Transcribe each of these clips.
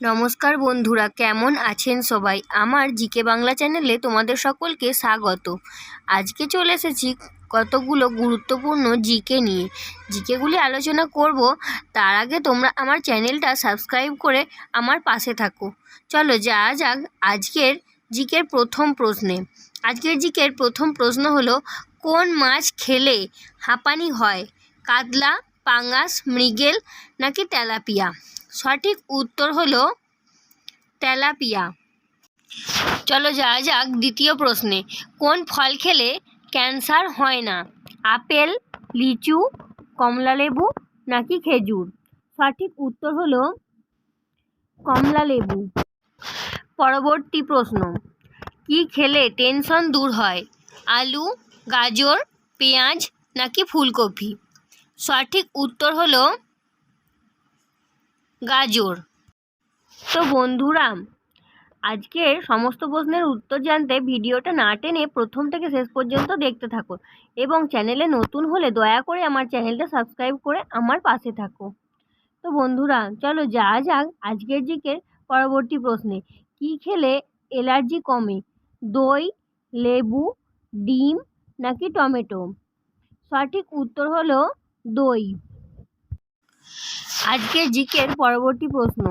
নমস্কার বন্ধুরা, কেমন আছেন সবাই? আমার জিকে বাংলা চ্যানেলে তোমাদের সকলকে স্বাগত। আজকে চলে এসেছি কতগুলো গুরুত্বপূর্ণ জিকে নিয়ে। জিকেগুলি আলোচনা করব, তার আগে তোমরা আমার চ্যানেলটা সাবস্ক্রাইব করে আমার পাশে থাকো। চলো যা যাক আজকের জিকের প্রথম প্রশ্নে। আজকের জিকের প্রথম প্রশ্ন হলো, কোন মাছ খেলে হাঁপানি হয়? কাতলা পাঙাশ মৃগেল নাকি তেলাপিয়া? সঠিক উত্তর হলো তেলাপিয়া। চলো যাওয়া যাক দ্বিতীয় প্রশ্নে। কোন ফল খেলে ক্যান্সার হয় না? আপেল, লিচু, কমলালেবু নাকি খেজুর? সঠিক উত্তর হলো কমলালেবু। পরবর্তী প্রশ্ন, কি খেলে টেনশন দূর হয়? আলু, গাজর, পেঁয়াজ নাকি ফুলকপি? সঠিক উত্তর হলো গাজর। তো বন্ধুরা আজকের সমস্ত প্রশ্নের উত্তর জানতে ভিডিওটা না টেনে প্রথম থেকে শেষ পর্যন্ত দেখতে থাকো এবং চ্যানেলে নতুন হলে দয়া করে আমার চ্যানেলটা সাবস্ক্রাইব করে আমার পাশে থাকো। তো বন্ধুরা, চলো যা যাক আজকের জিকের পরবর্তী প্রশ্নে। কি খেলে এলার্জি কমে? দই, লেবু, ডিম নাকি টমেটো? সঠিক উত্তর হলো দই। আজকের জিকের পরবর্তী প্রশ্ন।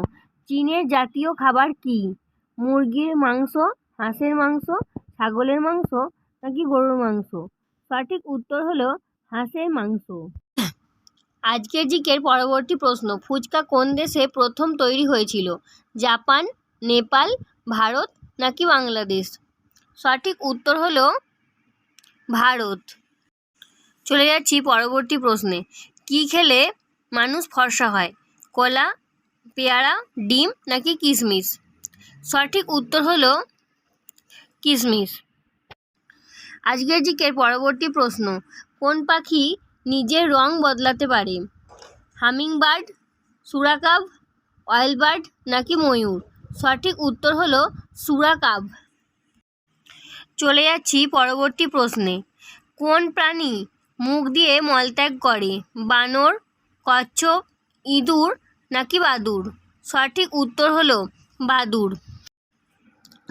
চীনের জাতীয় খাবার কি? মুরগির মাংস, হাঁসের মাংস, ছাগলের মাংস, নাকি গরুর মাংস? সঠিক উত্তর হলো হাঁসের মাংস। আজকের জিকের পরবর্তী প্রশ্ন। ফুচকা কোন দেশে প্রথম তৈরি হয়েছিল? জাপান, নেপাল, ভারত, নাকি বাংলাদেশ? সঠিক উত্তর হলো ভারত। চলে যাচ্ছি পরবর্তী প্রশ্নে। কি খেলে মানুষ ফর্সা হয়। কলা, পেয়ারা, ডিম নাকি কিশমিশ সঠিক উত্তর হলো কিশমিশ আজকের জিকের পরবর্তী প্রশ্ন, কোন পাখি নিজের রং বদলাতে পারে? হামিংবার্ড, সুরাকাব অয়েল বার্ড নাকি ময়ূর? সঠিক উত্তর হলো সুরাকাব। চলে যাচ্ছি পরবর্তী প্রশ্নে, কোন প্রাণী মুখ দিয়ে মলত্যাগ করে? বানর কচ্ছপ, ইঁদুর নাকি বাদুড়? সঠিক উত্তর হলো বাদুড়।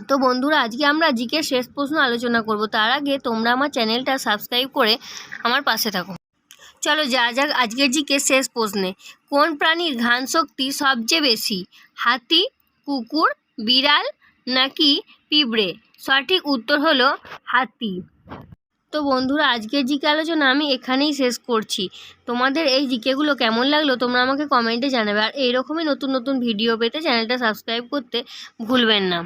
তো বন্ধুরা, আজকে আমরা জিকে শেষ প্রশ্ন আলোচনা করব। তার আগে তোমরা আমার চ্যানেলটা সাবস্ক্রাইব করে আমার পাশে থাকো। চলো যা যাক আজকের জিকে শেষ প্রশ্নে। কোন প্রাণীর ঘ্রাণ শক্তি সবচেয়ে বেশি? হাতি, কুকুর, বিড়াল নাকি পিঁপড়ে? সঠিক উত্তর হলো হাতি। তো বন্ধুরা, আজকের জিকে আলোচনা আমি এখানেই শেষ করছি। তোমাদের এই জিকেগুলো কেমন লাগল তোমরা আমাকে কমেন্টে জানাবে। আর এইরকমই নতুন নতুন ভিডিও পেতে চ্যানেলটা সাবস্ক্রাইব করতে ভুলবেন না।